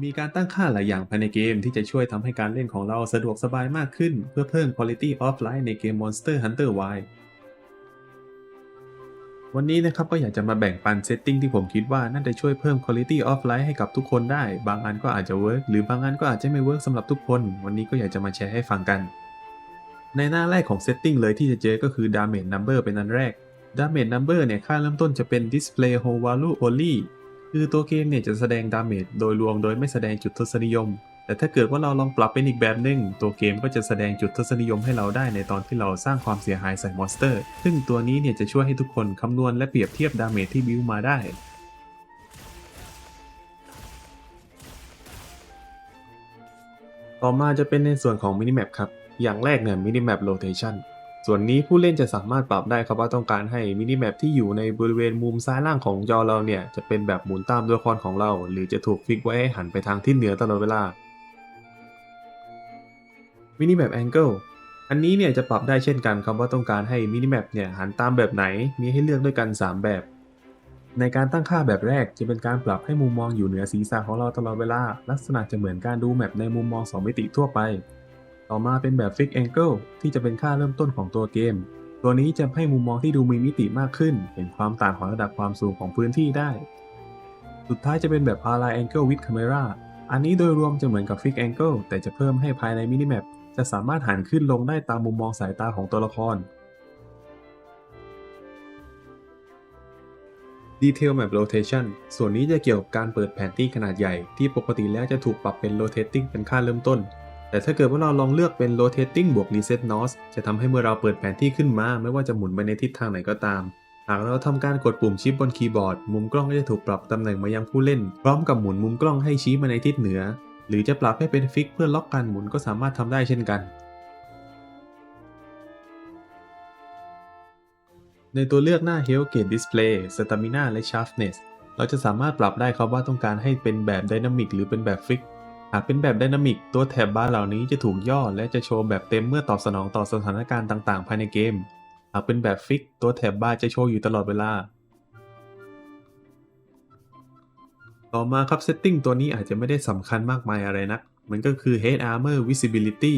มีการตั้งค่าหลายอย่างภายในเกมที่จะช่วยทำให้การเล่นของเราสะดวกสบายมากขึ้น เพื่อเพิ่ม quality of life ในเกม Monster Hunter Wilds วันนี้นะครับก็อยากจะมาแบ่งปันเซตติ้งที่ผมคิดว่าน่าจะช่วยเพิ่ม quality of life ให้กับทุกคนได้ บางอันก็อาจจะเวิร์กหรือบางอันก็อาจจะไม่เวิร์กสำหรับทุกคน วันนี้ก็อยากจะมาแชร์ให้ฟังกัน ในหน้าแรกของเซตติ้งเลยที่จะเจอก็คือ damage number เป็นอันแรก damage number เนี่ยค่าเริ่มต้นจะเป็น display whole value only คือตัวเกมเนี่ยจะแสดง damage โดยรวมโดยไม่แสดงจุดทศนิยม แต่ถ้าเกิดว่าเราลองปรับเป็นอีกแบบหนึ่งตัวเกมก็จะแสดงจุดทศนิยมให้เราได้ในตอนที่เราสร้างความเสียหายใส่มอนสเตอร์ ซึ่งตัวนี้เนี่ยจะช่วยให้ทุกคนคำนวณและเปรียบเทียบดาเมจที่บิวมาได้ต่อมาจะเป็นในส่วนของมินิแมปครับ อย่างแรกเนี่ยมินิแมปโ o เ a ชัน ส่วนนี้ผู้เล่นจะสามารถปรับได้ครับว่าต้องการให้มินิแมปที่อยู่ในบริเวณมุมซ้ายล่างของจอเราเนี่ยจะเป็นแบบหมุนตามตัวละครของเรา หรือจะถูกฟิกไว้ให้หันไปทางทิศเหนือตลอดเวลามินิแมปแองเกิลอันนี้เนี่ยจะปรับได้เช่นกันครับว่าต้องการให้มินิแมปเนี่ยหันตามแบบไหนมีให้เลือกด้วยกัน 3 แบบ ในการตั้งค่าแบบแรกจะเป็นการปรับให้มุมมองอยู่เหนือศีรษะของเราตลอดเวลา ลักษณะจะเหมือนการดูแมปในมุมมอง 2 มิติทั่วไป ต่อมาเป็นแบบ Fix Angle ที่จะเป็นค่าเริ่มต้นของตัวเกม ตัวนี้จะให้มุมมองที่ดูมีมิติมากขึ้น เห็นความต่างของระดับความสูงของพื้นที่ได้ สุดท้ายจะเป็นแบบ Align Angle with Camera อันนี้โดยรวมจะเหมือนกับ Fix Angle แต่จะเพิ่มให้ภายในมินิแมปจะสามารถหันขึ้นลงได้ตามมุมมองสายตาของตัวละคร Detail Map Rotation ส่วนนี้จะเกี่ยวกับการเปิดแผนที่ขนาดใหญ่ที่ปกติแล้วจะถูกปรับเป็น Rotating เป็นค่าเริ่มต้น แต่ถ้าเกิดว่าเราลองเลือกเป็น Rotating บวก Reset nos จะทำให้เมื่อเราเปิดแผนที่ขึ้นมาไม่ว่าจะหมุนไปในทิศทางไหนก็ตาม หากเราทำการกดปุ่มชิปบนคีย์บอร์ด มุมกล้องก็จะถูกปรับตำแหน่งมายังผู้เล่น พร้อมกับหมุนมุมกล้องให้ชี้มาในทิศเหนือ หรือจะปรับให้เป็นฟิกเพื่อล็อกการหมุนก็สามารถทำได้เช่นกันในตัวเลือกหน้า Health Gauge Display Stamina และ Sharpness เราจะสามารถปรับได้ครับว่าต้องการให้เป็นแบบ Dynamic หรือเป็นแบบฟิก หากเป็นแบบ Dynamic ตัวแถบบาร์เหล่านี้จะถูกย่อและจะโชว์แบบเต็มเมื่อตอบสนองต่อสถานการณ์ต่างๆ ภายในเกม หากเป็นแบบฟิก ตัวแถบบาร์จะโชว์อยู่ตลอดเวลา ต่อมาครับ Setting ตัวนี้อาจจะไม่ได้สำคัญมากมายอะไรนัก มันก็คือ Head Armor Visibility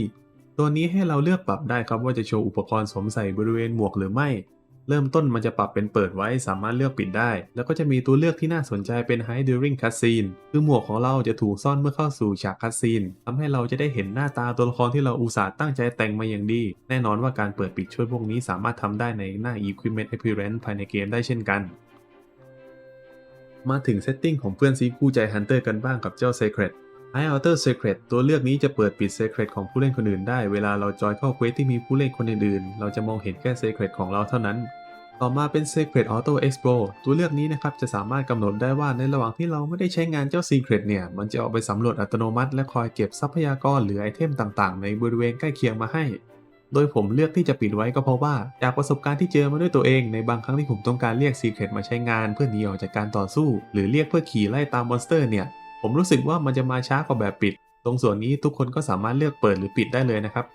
ตัวนี้ให้เราเลือกปรับได้ครับว่าจะโชว์อุปกรณ์สวมใส่บริเวณหมวกหรือไม่ เริ่มต้นมันจะปรับเป็นเปิดไว้สามารถเลือกปิดได้ แล้วก็จะมีตัวเลือกที่น่าสนใจเป็น Hide During Cutscene คือหมวกของเราจะถูกซ่อนเมื่อเข้าสู่ฉากคั t ซีนทำให้เราจะได้เห็นหน้าตาตัวละครที่เราอุตส่าห์ตั้งใจแต่งมาอย่างดี แน่นอนว่าการเปิดปิดช่วยพวกนี้สามารถทำได้ในหน้า Equipment Appearance ภายในเกมได้เช่นกันมาถึงเซตติ้งของเพื่อนซีคู่ใจ Hunter กันบ้างกับเจ้า Sacred AI Outer Secret ตัวเลือกนี้จะเปิดปิด Secret ของผู้เล่นคนอื่นได้ เวลาเราจอยเข้าเควสที่มีผู้เล่นคนอื่นๆ เราจะมองเห็นแค่ Secret ของเราเท่านั้น ต่อมาเป็น Secret Auto Explore ตัวเลือกนี้นะครับจะสามารถกำหนดได้ว่าในระหว่างที่เราไม่ได้ใช้งานเจ้า Secret เนี่ย มันจะออกไปสำรวจอัตโนมัติ และคอยเก็บทรัพยากรหรือไอเทมต่างๆ ในบริเวณใกล้เคียงมาให้ โดยผมเลือกที่จะปิดไว้ก็เพราะว่าจากประสบการณ์ที่เจอมาด้วยตัวเองในบางครั้งที่ผมต้องการเรียก Secret มาใช้งาน เพื่อหนีออกจากการต่อสู้ หรือเรียกเพื่อขี่ไล่ตามมอนสเตอร์เนี่ย ผมรู้สึกว่ามันจะมาช้ากว่าแบบปิด ตรงส่วนนี้ทุกคนก็สามารถเลือกเปิดหรือปิดได้เลยนะครับ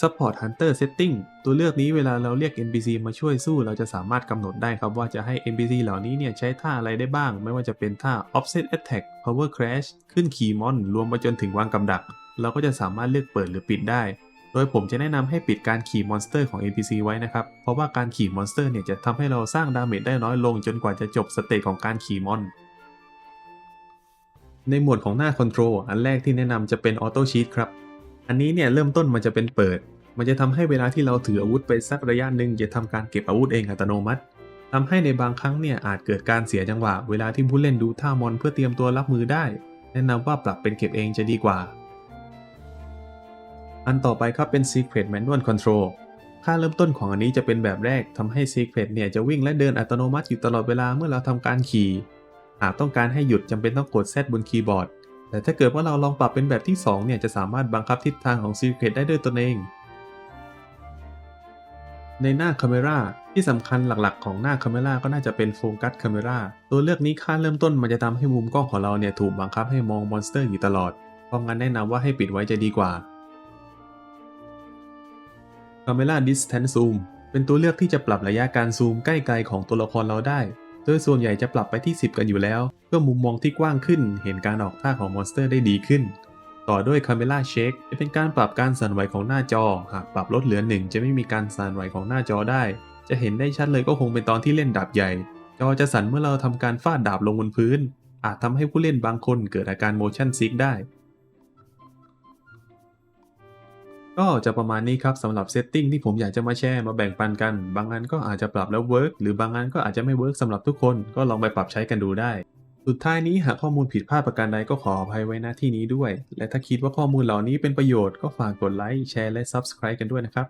Support Hunter Setting ตัวเลือกนี้เวลาเราเรียก NPC มาช่วยสู้เราจะสามารถกำหนดได้ครับว่าจะให้ NPC เหล่านี้เนี่ยใช้ท่าอะไรได้บ้าง ไม่ว่าจะเป็นท่า Offset Attack Power Crash ขึ้นขี่มอน รวมไปจนถึงวางกำดัก เราก็จะสามารถเลือกเปิดหรือปิดได้ โดยผมจะแนะนำให้ปิดการขี่มอนสเตอร์ของ NPC ไว้นะครับ เพราะว่าการขี่มอนสเตอร์เนี่ยจะทำให้เราสร้างดาเมจได้น้อยลงจนกว่าจะจบสเตจของการขี่มอน ในหมวดของหน้า Control อันแรกที่แนะนำจะเป็น Auto Cheat ครับ อันนี้เนี่ยเริ่มต้นมันจะเป็นเปิด มันจะทำให้เวลาที่เราถืออาวุธไปสักระยะหนึ่งจะทำการเก็บอาวุธเองอัตโนมัติทำให้ในบางครั้งเนี่ยอาจเกิดการเสียจังหวะเวลาที่ผู้เล่นดูท่ามอนเพื่อเตรียมตัวรับมือได้ แนะนำว่าปรับเป็นเก็บเองจะดีกว่า อันต่อไปครับเป็น Secret Manual Control ค่าเริ่มต้นของอันนี้จะเป็นแบบแรกทำให้ Secret เนี่ยจะวิ่งและเดินอัตโนมัติอยู่ตลอดเวลาเมื่อเราทำการขี่ หากต้องการให้หยุดจำเป็นต้องกด Z บนคีย์บอร์ด แต่ถ้าเกิดว่าเราลองปรับเป็นแบบที่ 2 เนี่ยจะสามารถบังคับทิศทางของ Secret ได้ด้วยตนเอง ในหน้า Camera ที่สำคัญหลักๆ ของหน้า Camera ก็น่าจะเป็น Focus Camera ตัวเลือกนี้ค่าเริ่มต้นมันจะทำให้มุมกล้องของเราเนี่ยถูกบังคับให้มองมอนสเตอร์อยู่ตลอดเพราะงั้นแนะนำว่าให้ปิดไว้จะดีกว่า Camera Distance Zoom เป็นตัวเลือกที่จะปรับระยะการซูมใกล้ไกลของตัวละครเราได้ โดยส่วนใหญ่จะปรับไปที่ 10 กันอยู่แล้ว เพื่อมุมมองที่กว้างขึ้น เห็นการออกท่าของมอนสเตอร์ได้ดีขึ้น ต่อด้วย Camera Shake จะเป็นการปรับการสั่นไหวของหน้าจอ หากปรับลดเหลือหนึ่งจะไม่มีการสั่นไหวของหน้าจอได้ จะเห็นได้ชัดเลยก็คงเป็นตอนที่เล่นดาบใหญ่ จอจะสั่นเมื่อเราทำการฟาดดาบลงบนพื้น อาจทำให้ผู้เล่นบางคนเกิดอาการ motion sick ได้ ก็จะประมาณนี้ครับสำหรับเซตติ้งที่ผมอยากจะมาแชร์มาแบ่งปันกัน บางอันก็อาจจะปรับแล้วเวิร์กหรือบางอันก็อาจจะไม่เวิร์กสำหรับทุกคนก็ลองไปปรับใช้กันดูได้ สุดท้ายนี้หากข้อมูลผิดพลาดประการใดก็ขออภัยไว้ณที่นี้ด้วย และถ้าคิดว่าข้อมูลเหล่านี้เป็นประโยชน์ก็ฝากกดไลค์แชร์และ Subscribe กันด้วยนะครับ